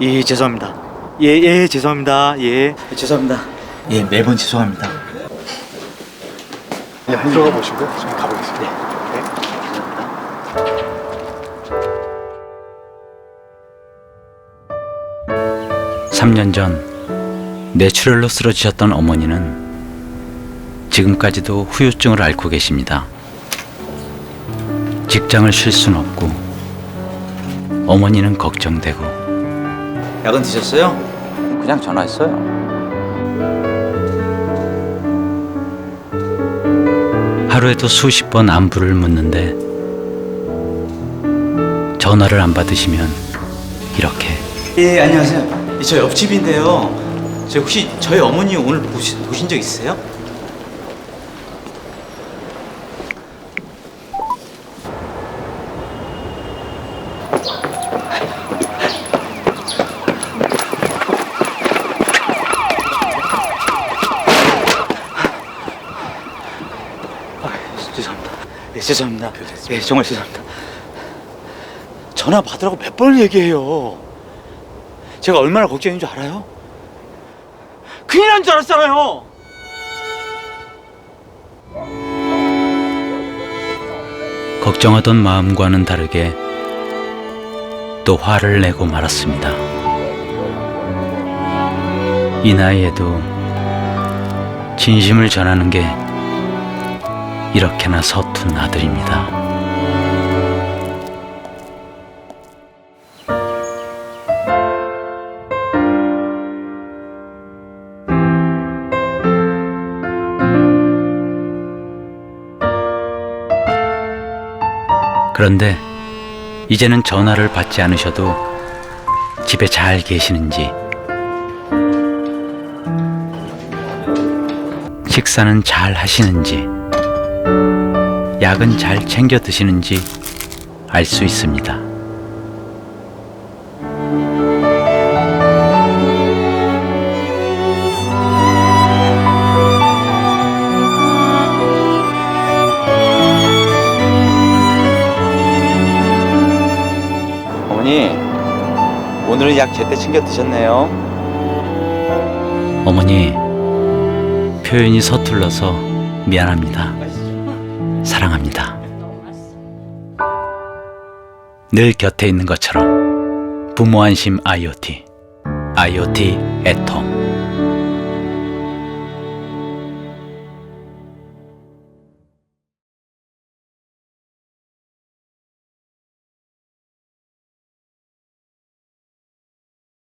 예 죄송합니다. 예 예 죄송합니다. 예 죄송합니다. 예 매번 죄송합니다. 네, 들어가 보시고 좀 가보겠습니다. 네. 3년 전 뇌출혈로 쓰러지셨던 어머니는 지금까지도 후유증을 앓고 계십니다. 직장을 쉴 순 없고 어머니는 걱정되고 약은 드셨어요? 그냥 전화했어요. 하루에도 수십 번 안부를 묻는데 전화를 안 받으시면 이렇게 예 안녕하세요. 저 옆집인데요. 저 혹시 저희 어머니 오늘 보시, 보신 적 있으세요? 죄송합니다. 예, 죄송합니다. 예, 정말 죄송합니다. 전화 받으라고 몇 번을 얘기해요. 제가 얼마나 걱정인 줄 알아요? 큰일 난 줄 알았잖아요. 걱정하던 마음과는 다르게 또 화를 내고 말았습니다. 이 나이에도 진심을 전하는 게 이렇게나 서툰 아들입니다. 그런데 이제는 전화를 받지 않으셔도 집에 잘 계시는지 식사는 잘 하시는지 약은 잘 챙겨 드시는지 알 수 있습니다. 어머니, 오늘은 약 제때 챙겨 드셨네요. 어머니, 표현이 서툴러서 미안합니다. 사랑합니다. 늘 곁에 있는 것처럼 부모 안심 IoT, IoT 애통.